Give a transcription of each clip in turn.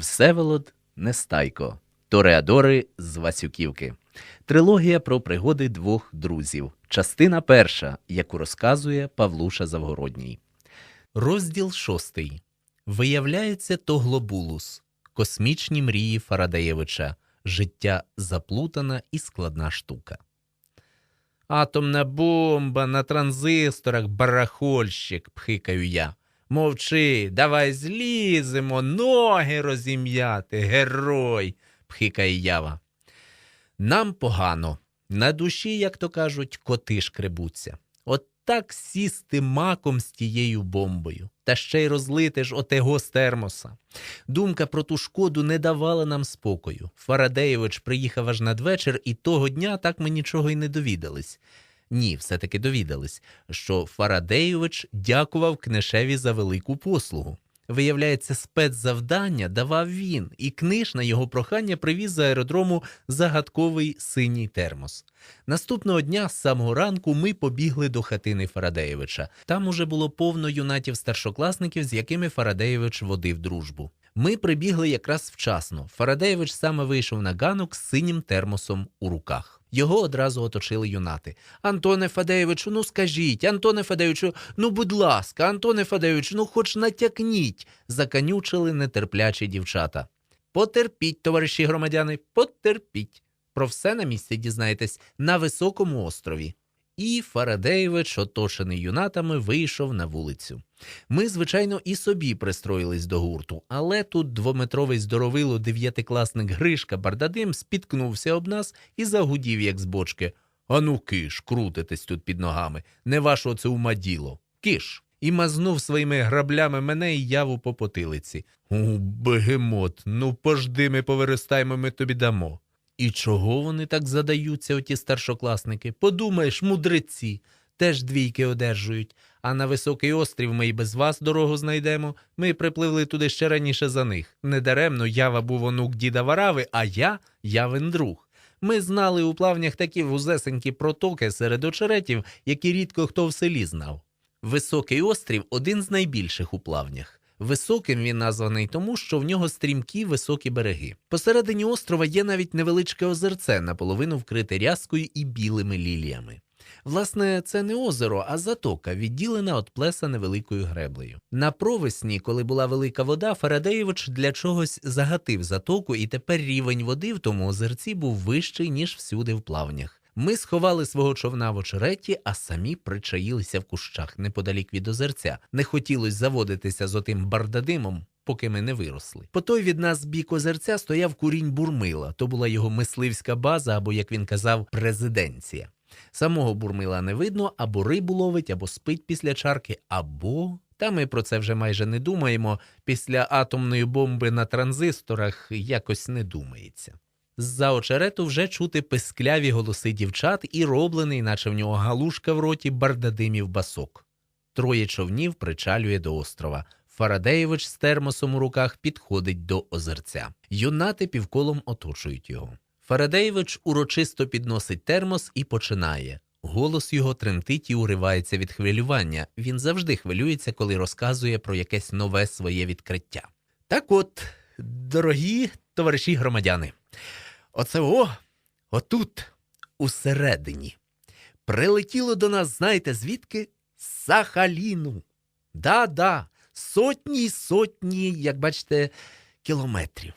Всеволод Нестайко. Тореадори з Васюківки. Трилогія про пригоди двох друзів. Частина перша, яку розказує Павлуша Завгородній. Розділ шостий. Виявляється, то глобулус. Космічні мрії Фарадеєвича. Життя заплутана і складна штука. Атомна бомба на транзисторах, барахольщик, пхикаю я. Мовчи, давай зліземо, ноги розім'яти, герой, пхикає ява. Нам погано. На душі, як то кажуть, коти шкребуться. От так сісти маком з тією бомбою, та ще й розлити ж отего з термоса. Думка про ту шкоду не давала нам спокою. Фарадеєвич приїхав аж надвечір, і того дня так ми нічого й не довідались. Ні, все-таки довідались, що Фарадеєвич дякував книшеві за велику послугу. Виявляється, спецзавдання давав він, і книж на його прохання привіз з аеродрому загадковий синій термос. Наступного дня з самого ранку ми побігли до хатини Фарадеєвича. Там уже було повно юнатів-старшокласників, з якими Фарадеєвич водив дружбу. Ми прибігли якраз вчасно. Фарадеєвич саме вийшов на ганок з синім термосом у руках. Його одразу оточили юнати. Антоне Фадеєвичу, ну скажіть, Антоне Фадеєвичу, ну будь ласка, Антоне Фадеєвичу, ну хоч натякніть, заканючили нетерплячі дівчата. Потерпіть, товариші громадяни, потерпіть. Про все на місці дізнаєтесь на високому острові. І Фарадеєвич, оточений юнатами, вийшов на вулицю. Ми, звичайно, і собі пристроїлись до гурту, але тут двометровий здоровило дев'ятикласник Гришка Бардадим спіткнувся об нас і загудів, як з бочки. Ану, киш, крутитесь тут під ногами, не ваше оце ума діло. Киш. І мазнув своїми граблями мене і яву по потилиці. У, бегемот, ну пожди ми повиростаємо, ми тобі дамо. І чого вони так задаються, оті старшокласники? Подумаєш, мудреці, теж двійки одержують. А на високий острів ми й без вас дорогу знайдемо. Ми припливли туди ще раніше за них. Недаремно ява був онук діда Варави, а я явин друг. Ми знали у плавнях такі вузесенькі протоки серед очеретів, які рідко хто в селі знав. Високий острів один з найбільших у плавнях. Високим він названий тому, що в нього стрімкі високі береги. Посередині острова є навіть невеличке озерце, наполовину вкрите рязкою і білими ліліями. Власне, це не озеро, а затока, відділена від плеса невеликою греблею. На провесні, коли була велика вода, Фарадеєвич для чогось загатив затоку, і тепер рівень води в тому озерці був вищий, ніж всюди в плавнях. Ми сховали свого човна в очереті, а самі причаїлися в кущах неподалік від озерця. Не хотілося заводитися з отим бардадимом, поки ми не виросли. По той від нас бік озерця стояв курінь бурмила. То була його мисливська база, або, як він казав, президенція. Самого бурмила не видно, або рибу ловить, або спить після чарки, або. Та ми про це вже майже не думаємо. Після атомної бомби на транзисторах якось не думається. З-за очерету вже чути пискляві голоси дівчат і роблений, наче в нього галушка в роті, бардадимів басок. Троє човнів причалює до острова. Фарадеєвич з термосом у руках підходить до озерця. Юнати півколом оточують його. Фарадеєвич урочисто підносить термос і починає. Голос його тремтить і уривається від хвилювання. Він завжди хвилюється, коли розказує про якесь нове своє відкриття. Так от, дорогі товариші громадяни. Оце о, отут, усередині. Прилетіло до нас, знаєте, звідки? Сахаліну. Да-да, сотні й сотні, як бачите, кілометрів.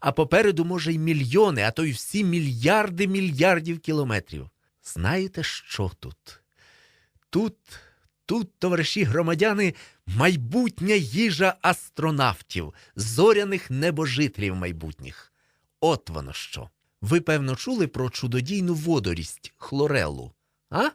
А попереду, може, й мільйони, а то й всі мільярди мільярдів кілометрів. Знаєте, що тут? Тут, тут, товариші громадяни, майбутня їжа астронавтів, зоряних небожителів майбутніх. От воно що. Ви, певно, чули про чудодійну водорість хлорелу, а?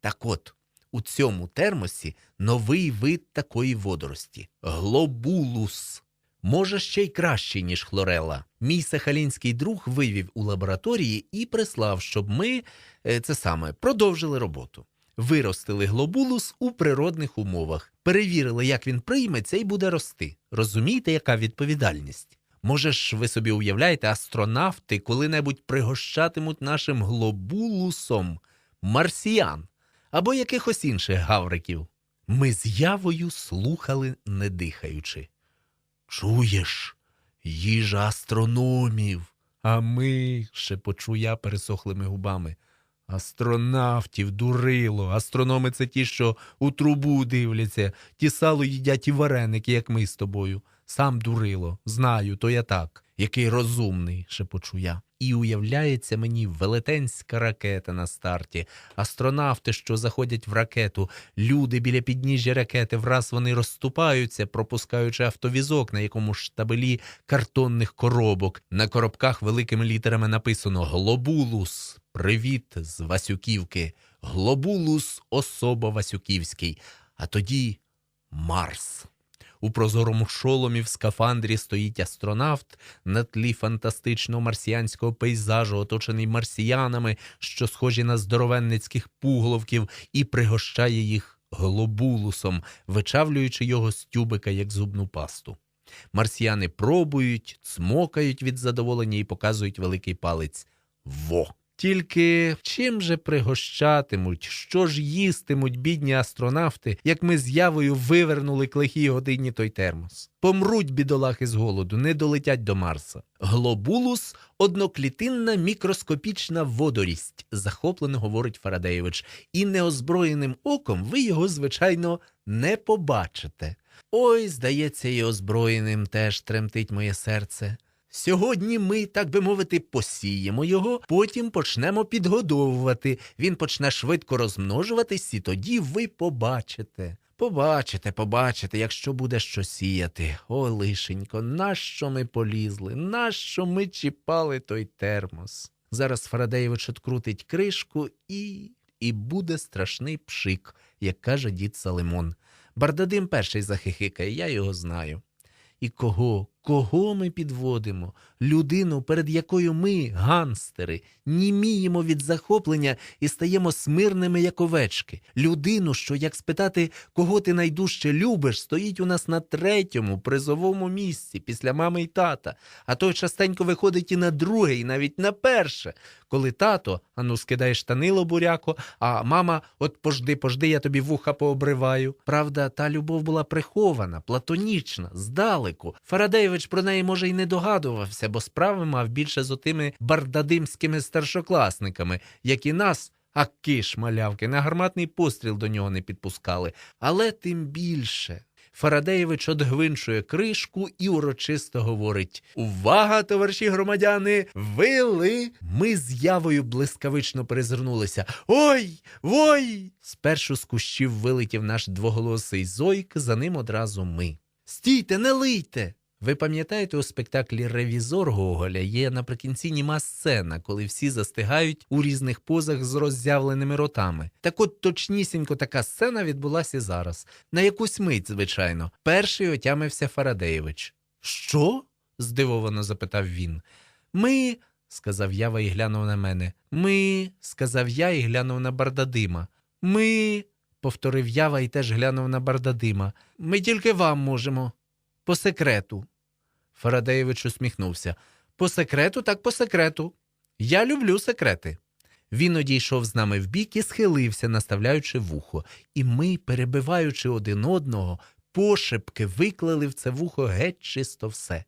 Так от, у цьому термосі новий вид такої водорості глобулус. Може, ще й кращий, ніж хлорела. Мій сахалінський друг вивів у лабораторії і прислав, щоб ми е, це саме продовжили роботу. Виростили глобулус у природних умовах, перевірили, як він прийметься і буде рости. Розумієте, яка відповідальність? Може ж, ви собі уявляєте, астронавти коли-небудь пригощатимуть нашим глобулусом марсіян або якихось інших гавриків. Ми з явою слухали, не дихаючи. Чуєш, їжа астрономів. А ми, шепочу я пересохлими губами. Астронавтів, дурило. Астрономи це ті, що у трубу дивляться, ті сало їдять і вареники, як ми з тобою. Сам дурило, знаю, то я так. Який розумний, шепочу я. І уявляється мені велетенська ракета на старті, астронавти, що заходять в ракету, люди біля підніжжя ракети, враз вони розступаються, пропускаючи автовізок, на якому штабелі картонних коробок. На коробках великими літерами написано Глобулус. Привіт з Васюківки. Глобулус особо Васюківський. А тоді Марс. У прозорому шоломі в скафандрі стоїть астронавт на тлі фантастичного марсіанського пейзажу, оточений марсіянами, що схожі на здоровенницьких пуголовків, і пригощає їх глобулусом, вичавлюючи його з тюбика як зубну пасту. Марсіяни пробують, цмокають від задоволення і показують великий палець. Во! Тільки чим же пригощатимуть, що ж їстимуть бідні астронавти, як ми з явою вивернули к лихій годині той термос? Помруть бідолахи з голоду, не долетять до Марса. Глобулус одноклітинна мікроскопічна водорість, захоплено говорить Фарадеєвич, і неозброєним оком ви його, звичайно, не побачите. Ой, здається, і озброєним теж тремтить моє серце. Сьогодні ми, так би мовити, посіємо його, потім почнемо підгодовувати. Він почне швидко розмножуватись, і тоді ви побачите. Побачите, побачите, якщо буде що сіяти. О, лишенько, нащо ми полізли? Нащо ми чіпали той термос? Зараз Фарадеєвич открутить кришку і. і буде страшний пшик, як каже дід Салимон. Бардадим перший захихикає, я його знаю. І кого, кого ми підводимо? Людину, перед якою ми, ганстери, німіємо від захоплення і стаємо смирними, як овечки. Людину, що, як спитати, кого ти найдужче любиш, стоїть у нас на третьому призовому місці після мами й тата, а той частенько виходить і на друге, і навіть на перше. Коли тато, ану, скидає штани лобуряко, а мама, от пожди, пожди, я тобі вуха пообриваю. Правда, та любов була прихована, платонічна, здалеку. Фарадеєвич про неї, може, й не догадувався, бо справи мав більше з отими бардадимськими старшокласниками, як і нас. А киш, малявки, на гарматний постріл до нього не підпускали. Але тим більше. Фарадеєвич одгвинчує кришку і урочисто говорить: Увага, товариші громадяни! Вили! Ми з явою блискавично перезирнулися. Ой! Ой! Спершу з кущів вилетів наш двоголосий зойк, за ним одразу ми. Стійте, не лийте! Ви пам'ятаєте, у спектаклі Ревізор Гоголя є наприкінці німа сцена, коли всі застигають у різних позах з роззявленими ротами. Так от точнісінько така сцена відбулася зараз. На якусь мить, звичайно. Перший отямився Фарадеєвич. Що? здивовано запитав він. Ми, сказав Ява і глянув на мене. Ми, сказав я і глянув на Бардадима. Ми, повторив Ява і теж глянув на Бардадима. Ми тільки вам можемо. По секрету. Фарадеєвич усміхнувся. По секрету, так по секрету. Я люблю секрети. Він одійшов з нами вбік і схилився, наставляючи вухо, і ми, перебиваючи один одного, пошепки виклали в це вухо геть чисто все.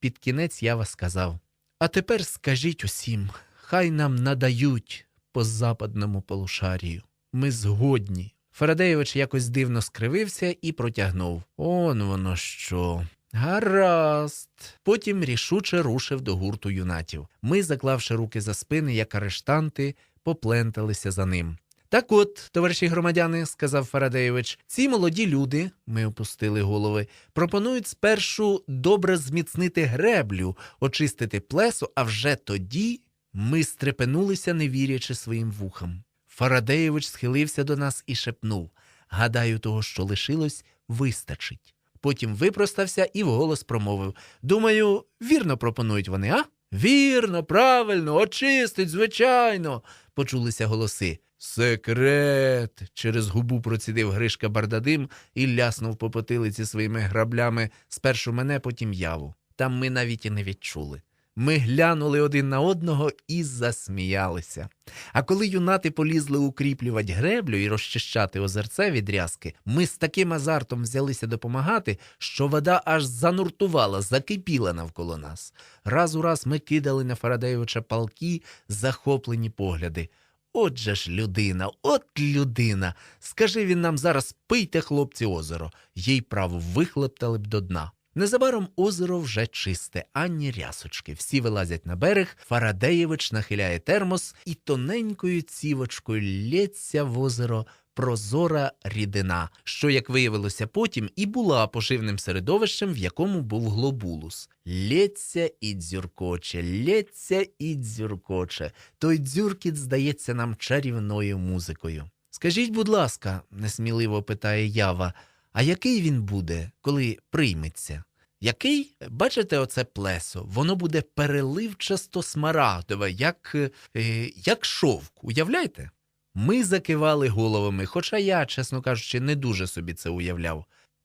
Під кінець Ява сказав: А тепер скажіть усім, хай нам надають по западному полушарію. Ми згодні. Фарадеєвич якось дивно скривився і протягнув. Он воно що. Гаразд. Потім рішуче рушив до гурту юнатів. Ми, заклавши руки за спини, як арештанти, попленталися за ним. Так от, товариші громадяни, сказав Фарадеєвич, ці молоді люди, ми опустили голови, пропонують спершу добре зміцнити греблю, очистити плесо, а вже тоді ми стрепенулися, не вірячи своїм вухам. Фарадеєвич схилився до нас і шепнув Гадаю, того, що лишилось, вистачить. Потім випростався і вголос промовив Думаю, вірно пропонують вони, а? Вірно, правильно, очистить, звичайно. почулися голоси. Секрет. через губу процідив Гришка Бардадим і ляснув по потилиці своїми граблями спершу мене, потім яву. Там ми навіть і не відчули. Ми глянули один на одного і засміялися. А коли юнати полізли укріплювати греблю і розчищати озерце від рязки, ми з таким азартом взялися допомагати, що вода аж зануртувала, закипіла навколо нас. Раз у раз ми кидали на Фарадеєвича палки захоплені погляди. Отже ж людина, от людина. Скажи він нам зараз пийте, хлопці, озеро, їй право вихлептали б до дна. Незабаром озеро вже чисте, ані рясочки. Всі вилазять на берег, Фарадеєвич нахиляє термос і тоненькою цівочкою лється в озеро прозора рідина, що, як виявилося потім, і була поживним середовищем, в якому був глобулус. Лється і дзюркоче, лється і дзюркоче. Той дзюркіт здається нам чарівною музикою. Скажіть, будь ласка, несміливо питає Ява, а який він буде, коли прийметься? Який? Бачите, оце плесо, воно буде переливчасто смарагдове, як, е, як шовк. Уявляєте? Ми закивали головами, хоча я, чесно кажучи, не дуже собі це уявляв.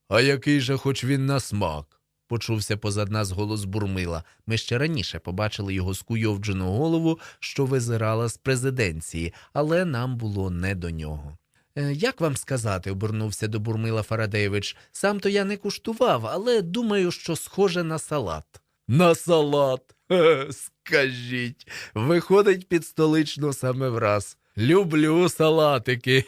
А який же хоч він на смак? почувся позад нас голос бурмила. Ми ще раніше побачили його скуйовджену голову, що визирала з президенції, але нам було не до нього. «Е, Як вам сказати, обернувся до Бурмила Фарадеєвич. Сам то я не куштував, але думаю, що схоже на салат. На салат. Хе, Скажіть, виходить під столичну саме враз. Люблю салатики.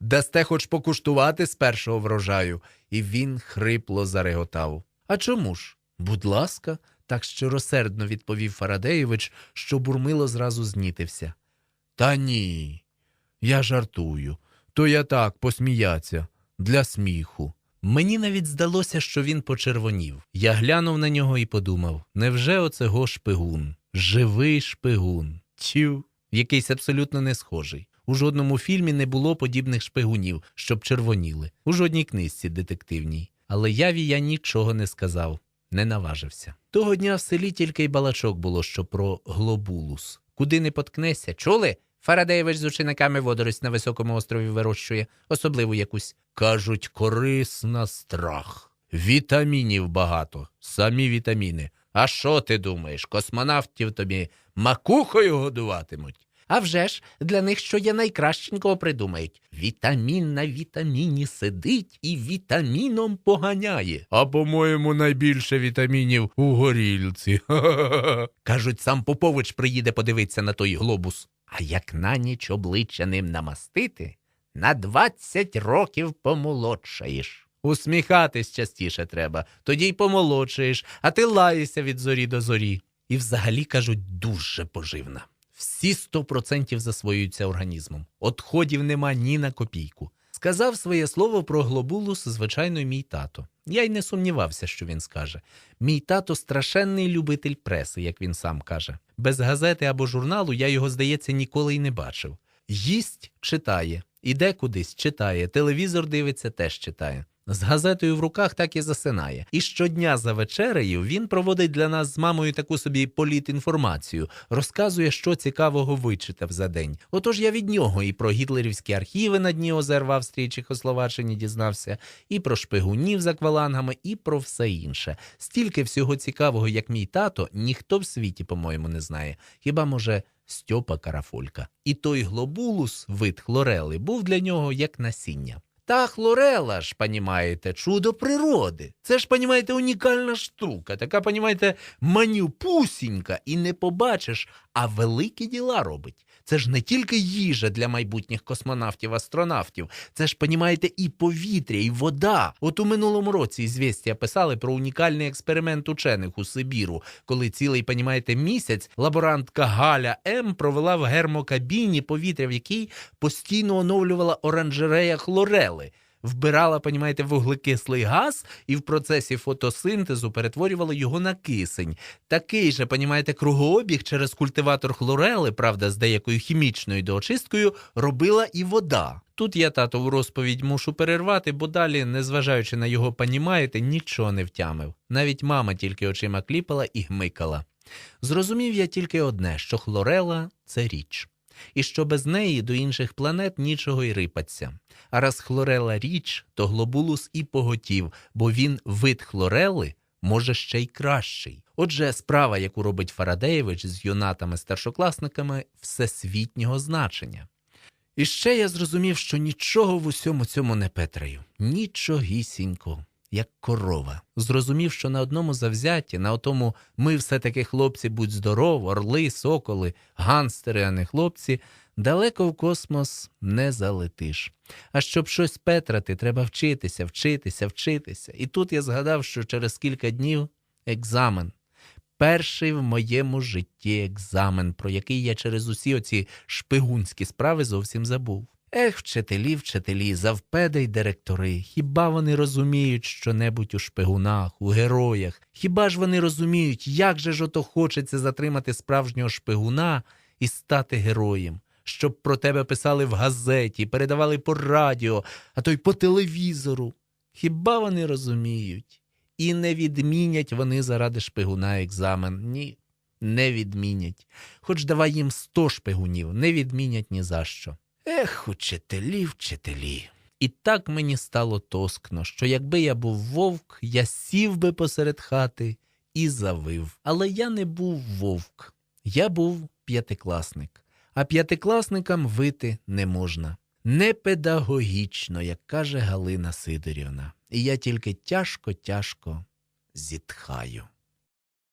Дасте хоч покуштувати з першого врожаю. І він хрипло зареготав. А чому ж? Будь ласка, так щиросердно відповів Фарадеєвич, що бурмило зразу знітився. Та ні. Я жартую. То я так посміяться для сміху. Мені навіть здалося, що він почервонів. Я глянув на нього і подумав: невже оцего шпигун? Живий шпигун. Тю, якийсь абсолютно не схожий. У жодному фільмі не було подібних шпигунів, щоб червоніли, у жодній книжці детективній. Але яві я нічого не сказав, не наважився. Того дня в селі тільки й балачок було, що про глобулус. Куди не поткнешся, чули? Фарадеєвич з учениками водорость на високому острові вирощує, особливу якусь. Кажуть, корисна страх. Вітамінів багато, самі вітаміни. А що ти думаєш, космонавтів тобі макухою годуватимуть? А вже ж, для них що є найкращенького придумають. Вітамін на вітаміні сидить і вітаміном поганяє. А по-моєму, найбільше вітамінів у горілці. Кажуть, сам Попович приїде подивитися на той глобус. А як на ніч обличчя ним намастити, на двадцять років помолодшаєш. Усміхатись частіше треба, тоді й помолодшаєш, а ти лаєшся від зорі до зорі. І взагалі кажуть, дуже поживна. Всі сто процентів засвоюються організмом. Отходів нема ні на копійку. Сказав своє слово про глобулус, звичайно, мій тато. Я й не сумнівався, що він скаже. Мій тато страшенний любитель преси, як він сам каже. Без газети або журналу я його, здається, ніколи й не бачив. Їсть читає, іде кудись читає, телевізор дивиться, теж читає. З газетою в руках так і засинає. І щодня за вечерею він проводить для нас з мамою таку собі політінформацію, розказує, що цікавого вичитав за день. Отож я від нього і про гітлерівські архіви на дні озер в Австрії Чехословаччині дізнався, і про шпигунів за аквалангами, і про все інше. Стільки всього цікавого, як мій тато, ніхто в світі, по-моєму, не знає. Хіба може. Стьопа Карафолька. І той глобулус, вид хлорели, був для нього як насіння. Та хлорела ж, понімаєте, чудо природи. Це ж, понімаєте, унікальна штука, така, понімаєте, манюпусінька, і не побачиш, а великі діла робить. Це ж не тільки їжа для майбутніх космонавтів-астронавтів, це ж, понімаєте, і повітря, і вода. От у минулому році звістя писали про унікальний експеримент учених у Сибіру, коли цілий, понімаєте, місяць лаборантка Галя М провела в гермокабіні повітря, в якій постійно оновлювала оранжерея хлорели. Вбирала, понімаєте, вуглекислий газ і в процесі фотосинтезу перетворювала його на кисень. Такий же, понімаєте, кругообіг через культиватор хлорели, правда, з деякою хімічною доочисткою, робила і вода. Тут я татову розповідь мушу перервати, бо далі, незважаючи на його понімаєте, нічого не втямив. Навіть мама тільки очима кліпала і гмикала. Зрозумів я тільки одне, що хлорела це річ. І що без неї до інших планет нічого й рипаться. А раз хлорела річ, то глобулус і поготів, бо він вид хлорели може ще й кращий. Отже, справа, яку робить Фарадеєвич з юнатами-старшокласниками, всесвітнього значення. І ще я зрозумів, що нічого в усьому цьому не петраю. Нічогісінько, як корова. Зрозумів, що на одному завзятті, на отому ми все-таки хлопці, будь здоров, орли, соколи, ганстери, а не хлопці, далеко в космос не залетиш. А щоб щось петрати, треба вчитися, вчитися, вчитися. І тут я згадав, що через кілька днів екзамен. Перший в моєму житті екзамен, про який я через усі оці шпигунські справи зовсім забув. Ех, вчителі, вчителі, завпеди й директори, хіба вони розуміють що-небудь у шпигунах, у героях? Хіба ж вони розуміють, як же ж ото хочеться затримати справжнього шпигуна і стати героєм? Щоб про тебе писали в газеті, передавали по радіо, а то й по телевізору. Хіба вони розуміють? І не відмінять вони заради шпигуна екзамен. Ні, не відмінять. Хоч давай їм сто шпигунів, не відмінять ні за що. Ех, учителі, вчителі. І так мені стало тоскно, що якби я був вовк, я сів би посеред хати і завив. Але я не був вовк, я був п'ятикласник. А п'ятикласникам вити не можна. Не педагогічно, як каже Галина Сидорівна. І я тільки тяжко-тяжко зітхаю.